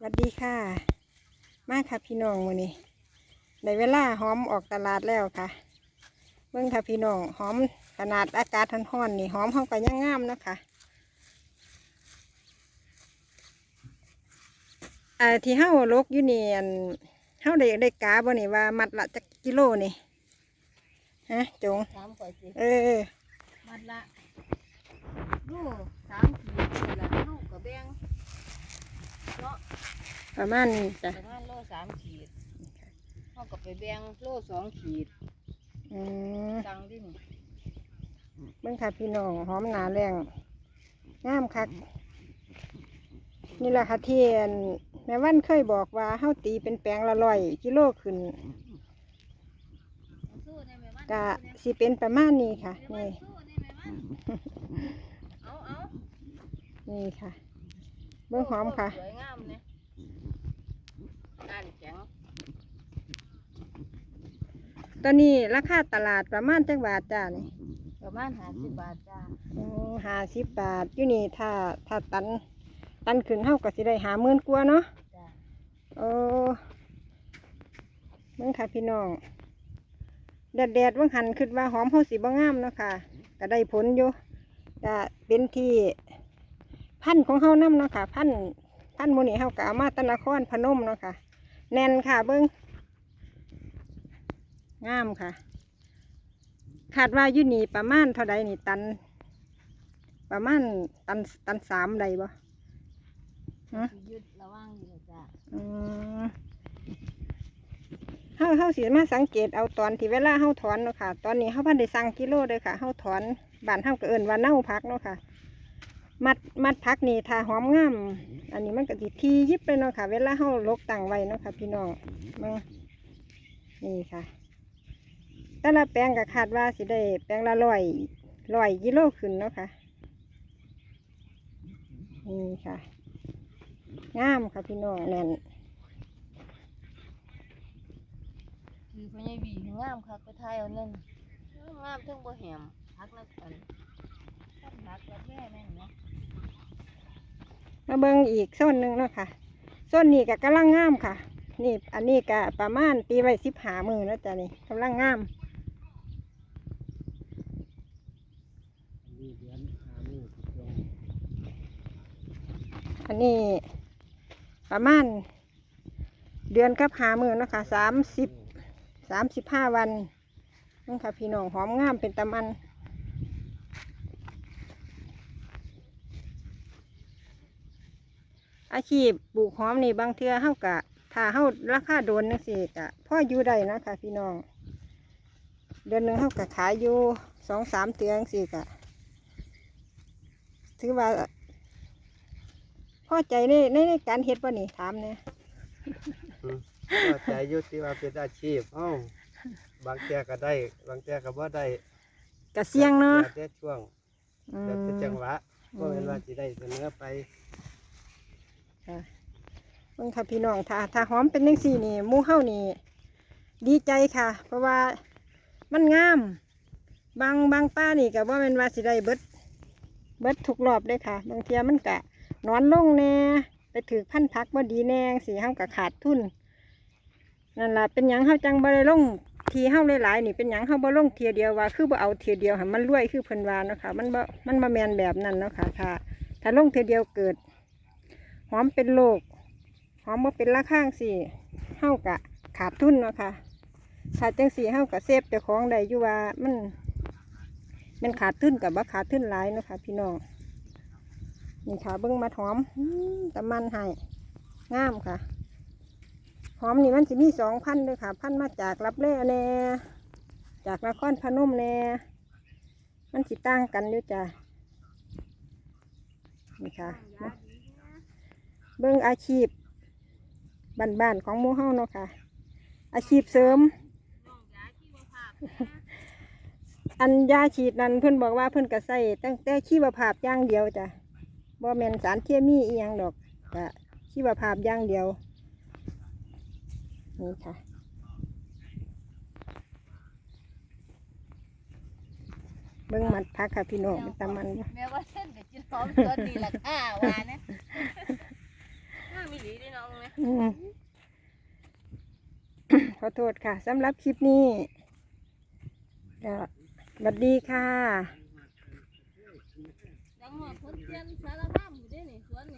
สวัสดีค่ะ มาค่ะพี่น้องวันนี้ในเวลาหอมออกตลาดแล้วค่ะเบิ่งค่ะพี่น้องหอมขนาดอากาศร้อนๆนี่หอมเข้ากันยังงามเนาะคะอ่าที่เฮาลกอยู่นี่อันเฮาได้ได้กาบ่นี่ว่ามัดละจักกิโลนี่ฮะจงถามข่อยสิเออมัดละลูกสามขีดนี่ละลูกกับแบงเนาะ ประมาณนี้จ้ะประมาณโลสามขีดเขากับไปแบงโลสองขีดอืมตังดินเบิ่งค่ะพี่น้องหอมหนาแรงงามคักนี่แหละค่ะที่อันแม่วันเคยบอกว่าเฮาตีเป็นแปลงละร้อยกิโลขึ้นสู้ได้ไหมวันกะสิเป็นประมาณนี้ค่ะนี่สู้ได้ไหมวันเอาเอานี่ค่ะ เบิ่งหอมค่ะสวยงามเนี่ยการแข็งตอนนี้ราคาตลาดประมาณจักบาทจ้านี่ประมาณห้าสิบบาทจ้าห้าสิบบาทอยู่นี่ถ้าถ้าตัน ตันขึ้นเฮาก็สิได้หาหมื่นกว่าเนาะจ้าโอ้เบิ่งค่ะพี่น้อง แดดแดดๆว่างหันคิดว่าหอมเฮาสิบ่งามเนาะค่ะก็ได้ผลอยู่ก็เป็นที่พันธุ์ของเฮานํเนาะค่ะ พันธุ์พันธุ์หมูนี่เฮาก็เอามาแตนครพนมเนาะค่ะ แน่นค่ะเบิ่งงามค่ะคาดว่าอยู่นี่ประมาณเท่าใดนี่ตัน ประมาณตันตันสามใดบ่สิยึดระวังอยู่จ้าอืมเฮาเฮาสิมาสังเกตเอาตอนที่เวลาเฮาถอนเนาะค่ะ ตอนนี้เฮาพันได้สั่งกิโลเด้อค่ะเฮาถอนบ้านเฮาก็เอิ้นว่าเน่าพักเนาะค่ะ มัดมัดพักนี่ถ้าหอมงาม อันนี้มันก็สิทียิบเลยเนาะค่ะ เวลาเฮาลกตั้งไว้เนาะค่ะ พี่น้องมานี่ค่ะ แต่ละแปลงก็คาดว่าสิได้แปลงละร้อยร้อยกิโลขึ้นเนาะค่ะ นี่ค่ะ งามค่ะพี่น้องแน่นคือพญาวีงามค่ะไปไทยเอานั่นงามทั้งบ่แหมพักนักกันพักนักกับแมาเบิ่งอีกโซนหนึ่งเนาะค่ะโซนนี้ก็กำลังงามค่ะ นี่อันนี้ก็ประมาณตีไว้สิบหามือแล้วจ้ะนี่กำลังงามอันนี้ประมาณเดือนกับหามือเนาะค่ะสามสิบสามสิบห้าวันนั่นค่ะพี่น้องหอมงามเป็นตะมัน อาชีพปลูกหอมนี่บางเทื่อเฮากะถ้าเฮาราคาโดนนังสิกะพ่ออยู่ได้นะคะพี่น้อง เดือนหนึ่งเฮากะขายอยู่สองสามเตืองสิกะถือว่าพ่อใจในในในการเฮ็ดป่ะนี่ถามเนี่ยอืมก็ใจอยุติว่าเป็นอาชีพเอ้าบางแกก็ได้ บางแกก็บ่ได้กะเสียงเนาะแล้วแต่ช่วงอืแล้วแต่จังมหวะบ่แม่นว่าสิได้เสนอไป ค่ะเบิ่งค่ะพี่น้องถ้าถ้าหอมเป็นจังซี่นี่หมู่เฮานี่ดีใจค่ะ เพราะว่ามันงาม บางบางป้านี่ก็บ่แม่นว่าสิได้เบิดเบิดทุกรอบเลยค่ะ บางเทียมันกะนอนลงแน่ไปถือพันธุ์พักบ่ดีแน่สิเฮาก็ขาดทุนนั่นล่ะเป็นหยังเฮาจังบ่ได้ลงทีเฮาหลายๆนี่เป็นหยังเฮาบ่ลงเทียเดียวว่าคือบ่เอาเทียเดียวให้มันรวยคือเพิ่นว่าเนาะค่ะ มันบ่มันบ่แม่นแบบนั้นเนาะค่ะถ้าถ้าลงเทียเดียวเกิด หอมเป็นโรคหอมบ่เป็นราข้างสิเฮากะขาดทุนเนาะค่ะถ้าจังสี่เฮากะเซฟเจ้าของได้อยู่ว่ามันมันขาดทุนกับว่าขาดทุนหลายเนาะค่ะพี่น้องนี่ค่ะเบิ้งมาหอมตะมันให้งามค่ะหอมนี่มันจะมีสองพันเลยค่ะ พันมาจากรับแร่แน่จากนครพนมแน่มันสิต่างกันอยู่จ้ะนี่ค่ะ เบิ้งอาชีพบ้านๆของหมู่เฮาเนาะค่ะ อาชีพเสริม อันยาฉีดนั้นเพิ่นบอกว่าเพิ่นก็ใส่ตั้งแต่ชีวภาพอย่างเดียวจ้ะบ่แม่นสารเคมีอีหยังดอกก็ชีวภาพอย่างเดียวนี่ค่ะเบิ่งมันพักค่ะพี่น้องเป็นตามันอยู่แม่ว่าเส้นกับจิ้นหอมตัวนี้ละค่ะว่าเนี่ยน่ามี หลีด้น้องไหมอืมขอโทษค่ะสำหรับคลิปนี้ก็สวัสดีค่ะ ดังหัวคนเตียนสารภาพอยู่เด้นี่สวนนี่